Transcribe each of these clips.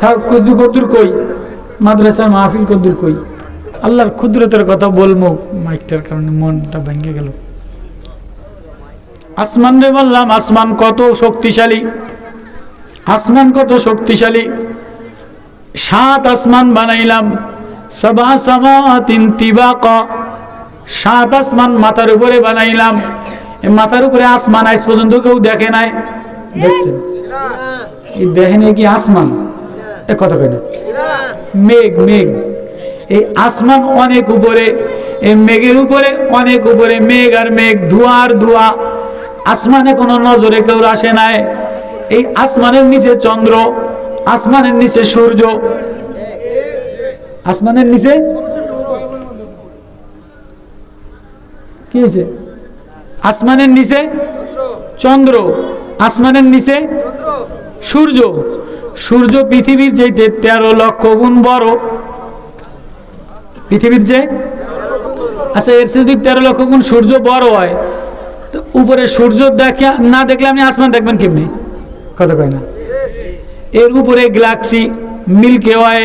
থাক, কদ্দুর কই? মাদ্রাসার মাহফিল কদ্দুর কই? আল্লাহর ক্ষুদ্রতার কথা বলব। মাইকটার কারণে মনটা ভেঙে গেল। আসমান রে বললাম, আসমান কত শক্তিশালী? আসমান কত শক্তিশালী? সাত আসমান বানাইলাম। সবা সামাতিন তিবাকা। সাত আসমান মাথার উপরে বানাইলাম। মাথার উপরে আসমান আজ পর্যন্ত কেউ দেখে নাই। দেখছেন? দেখেন কি আসমান? এ কথা কেন মেঘ মেঘ। এই আসমান অনেক উপরে, এই মেঘের উপরে অনেক উপরে, মেঘ আর মেঘ, ধোঁয়া আর ধোঁয়া। আসমানে কোনো নজরে কেউ আসে নাই। এই আসমানের নিচে চন্দ্র, আসমানের নিচে সূর্য। আসমানের নিচে? কি হয়েছে? আসমানের নিচে? চন্দ্র। আসমানের নিচে? সূর্য। সূর্য পৃথিবীর যে তেরো লক্ষ গুণ বড়। পৃথিবীর যে আচ্ছা এর যদি তেরো লক্ষ গুণ সূর্য বড় হয়, তো উপরে সূর্য দেখা না দেখলে আপনি আসমান দেখবেন কেমনি? কথা কয় না। এর উপরে গ্যালাক্সি, মিল্কি ওয়ে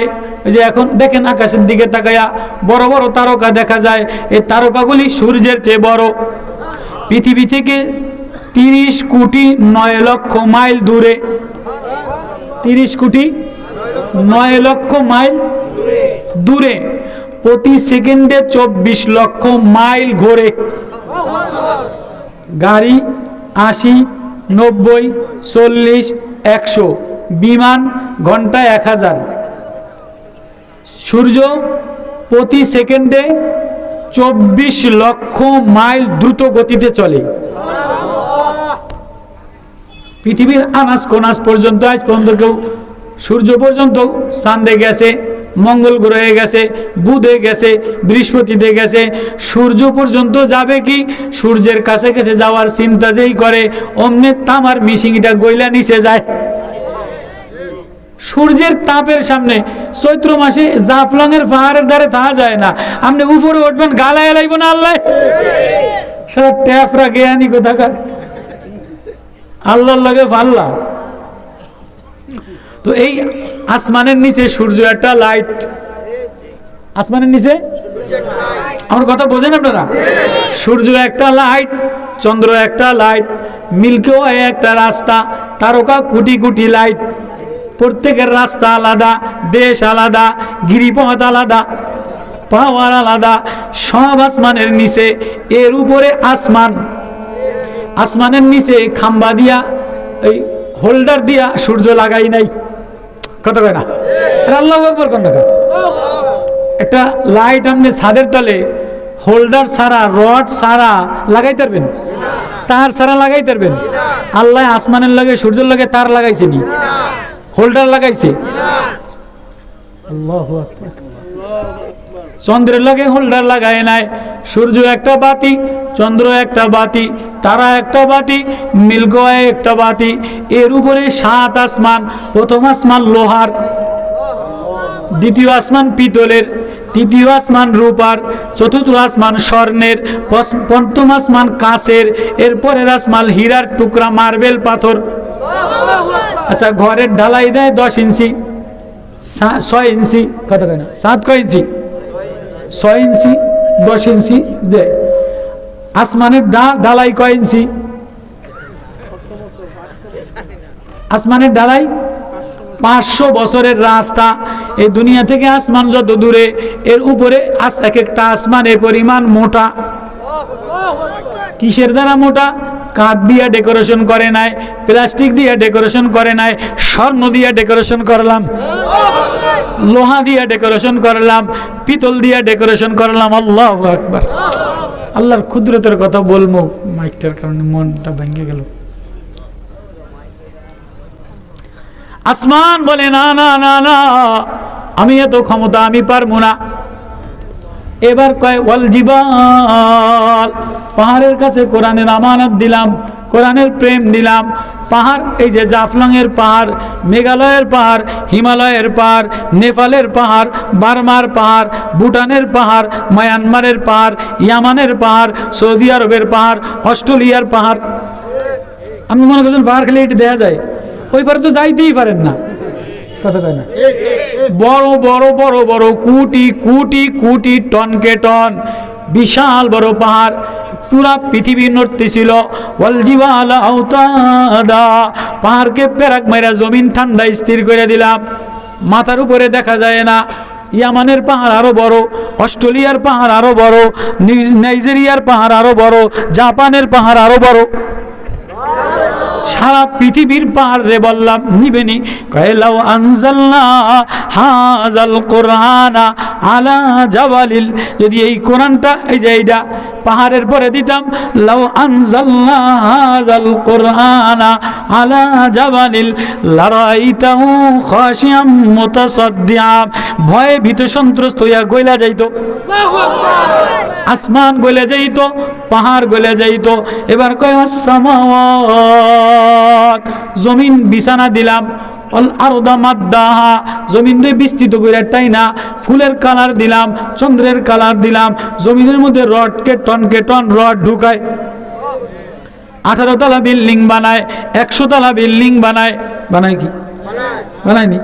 যে এখন দেখেন আকাশের দিকে তাকায়া বড় বড় তারকা দেখা যায়। এই তারকাগুলি সূর্যের চেয়ে বড়। পৃথিবী থেকে তিরিশ কোটি নয় লক্ষ মাইল দূরে। তিরিশ কোটি, নয় লক্ষ মাইল দূরে, প্রতি সেকেন্ডে চব্বিশ লক্ষ মাইল ঘোরে। গাড়ি আশি, নব্বই, চল্লিশ, একশো, বিমান ঘন্টায় এক হাজার। সূর্য প্রতি সেকেন্ডে চব্বিশ লক্ষ মাইল দ্রুত গতিতে চলে। পৃথিবীর আনাস কোনাস পর্যন্ত, আজ পর্যন্ত কেউ সূর্য পর্যন্ত চাঁদে গেছে, মঙ্গল গ্রহে গেছে, বুধে গেছে, বৃহস্পতিতে গেছে, সূর্য পর্যন্ত যাবে কি? সূর্যের কাছে কাছে যাওয়ার চিন্তা যেই করে, অমনে তামার মিশিংটা গইলা নিচে যায়। সূর্যের তাপের সামনে চৈত্র মাসে জাফলংয়ের পাহাড়ের ধারে থাকা যায় না। আপনি উপরে উঠবেন, গালায় লাইব না আল্লাহ? সারা ট্যাপরা জ্ঞানী কোথাকার? আল্লাহর লাগে পাল্লা। তো এই আসমানের নিচে সূর্য একটা লাইট আসমানের নিচে? আমার কথা বোঝেন আপনারা? সূর্য একটা লাইট চন্দ্র একটা লাইট মিল্কি ওয়ে একটা রাস্তা, তারকা কোটি কোটি লাইট প্রত্যেকের রাস্তা আলাদা, দেশ আলাদা, গিরিপথ আলাদা পাওয়ার আলাদা, সব আসমানের নিচে, এর উপরে আসমান। আসমানের নিচে খাম্বা দিয়া, এই হোল্ডার দিয়া সূর্য লাগাই নাই। কত কয় না? আল্লাহ একবার কোন? টাকা একটা লাইট আপনি ছাদের তলে হোল্ডার সারা রড সারা লাগাই পারবেন? তার সারা লাগাই পারবেন? আল্লাহ আসমানের লাগে, সূর্যের লাগে তার লাগাইছে নি? হোল্ডার লাগাইছে? আল্লাহু আকবার। চন্দ্রের লগে হোল্ডার লাগায় নাই। সূর্য একটা বাতি, চন্দ্র একটা বাতি, তারা একটা বাতি মিল্কওয়ে একটা বাতি। এর উপরে সাত আসমান, প্রথম আসমান লোহার, দ্বিতীয় আসমান পিতলের, তৃতীয় আসমান রূপার, চতুর্থ আসমান স্বর্ণের পঞ্চম আসমান কাঁচের এরপরের আসমান হীরার টুকরা মার্বেল পাথর। আচ্ছা ঘরের ঢালাই দেয় দশ ইঞ্চি ছয় ইঞ্চি, কত কেন সাত কয় ইঞ্চি। ছয় ইঞ্চি, দশ ইঞ্চি দেয় আসমানের ঢালাই কয় ইঞ্চি? আসমানের ঢালাই পাঁচশো বছরের রাস্তা। এই দুনিয়া থেকে আসমান যত দূরে, এর উপরে এক একটা আসমানের পরিমাণ মোটা। কিসের দ্বারা মোটা? কাঠ দিয়া ডেকোরেশন করে নাই, প্লাস্টিক দিয়া ডেকোরেশন করে নাই, স্বর্ণ দিয়া ডেকোরেশন করলাম, লোহা দিয়া ডেকোরেশন করলাম, পিতল দিয়া ডেকোরেশন করলাম, আল্লাহ একবার আল্লাহর ক্ষুদ্রতার কথা বলব, মাইকটার কারণে মনটা ভেঙে গেল। আসমান বলে, না না না না, আমি এত ক্ষমতা আমি পারব না। এবার কয়, ওয়াল জিবাল। পাহাড়ের কাছে কোরআনের আমানত দিলাম, কোরআনের প্রেম দিলাম। পাহাড়, এই যে জাফলংয়ের পাহাড়, মেঘালয়ের পাহাড়, হিমালয়ের পাহাড়, নেপালের পাহাড়, বার্মার পাহাড়, ভুটানের পাহাড়, মায়ানমারের পাহাড়, ইয়ামানের পাহাড়, সৌদি আরবের পাহাড়, অস্ট্রেলিয়ার পাহাড়। আপনি মনে করছেন পাহাড় খেলে এটি দেওয়া যায়? ওই পারে তো যাইতেই পারেন না। কথা কয় না? বড় বড় বড় বড়, কুটি কুটি কুটি টনকে টন। বিশাল বড় পাহাড়। পুরা পৃথিবী নড়তেছিল পাহাড়কে পেরাক মেরা জমিন ঠান্ডা স্থির করে দিলাম। মাথার উপরে দেখা যায় না। ইয়ামানের পাহাড় আরও বড়, অস্ট্রেলিয়ার পাহাড় আরও বড় নাইজেরিয়ার পাহাড় আরও বড়, জাপানের পাহাড় আরও বড়। সারা পৃথিবীর পাহাড় রে বললাম নিবেনি কয়লাও আনজাল্লা হাজাল কোরআনা আলা জাবালিল যদি এই কোরআনটা, এই যে এইটা পাহাড়ের পরে দিতাম, লাউ আনজাল্লা হাজাল কোরআনা আলা জাবালিল লারাইতাহু খাশিয়াম মুতাসাদ্দিআম ভয়ে ভীত সন্ত্রস্ত হইয়া গইলা যাইতো। আসমান গলে যাইত পাহাড় গলে যাইত। এবার কয় জমিন বিছানা দিলাম। আরদা মাদ্দাহা। জমিন রে বিস্তৃত করে তাই না? ফুলের কালার দিলাম চন্দ্রের কালার দিলাম। জমিনের মধ্যে রডকে টনকে টন রড ঢুকায়। আঠারো তলা বিল্ডিং বানায় একশো তলা বিল্ডিং বানায়। বানায় কি? বানায়নি?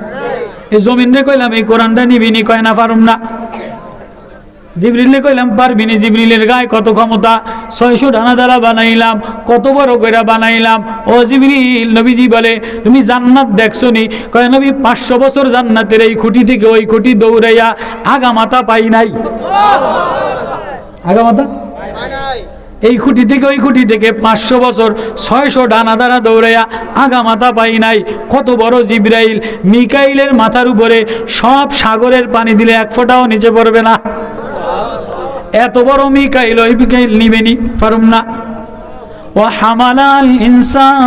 এই জমিন রে কইলাম এই কোরআনটা নিবিনি কয় না পারুম না। জিবরিলে কইলাম পারবিনি জিবরিলের গায়ে? কত ক্ষমতা? ছয়শো ডানা দ্বারা বানাইলাম, কত বড় কইরা বানাইলাম? ও জিবরিল, নবীজি বলে, তুমি জান্নাত দেখছ নি কয়, নবী, পাঁচশো বছর জান্নাতের এই খুঁটি থেকে ওই খুঁটি দৌড়াইয়া আগা মাথা পাই নাই। আগা মাথা এই খুঁটি থেকে ওই খুঁটি থেকে পাঁচশো বছর ছয়শো ডানা দ্বারা দৌড়াইয়া আগা মাথা পাই নাই। কত বড় জিব্রাইল, মিকাইলের মাথার উপরে সব সাগরের পানি দিলে এক ফোঁটাও নিচে পড়বে না। এত বড় মিকাইল ওই মিকাইল নিবেনি পারুম না। ও হামালাল ইনসান।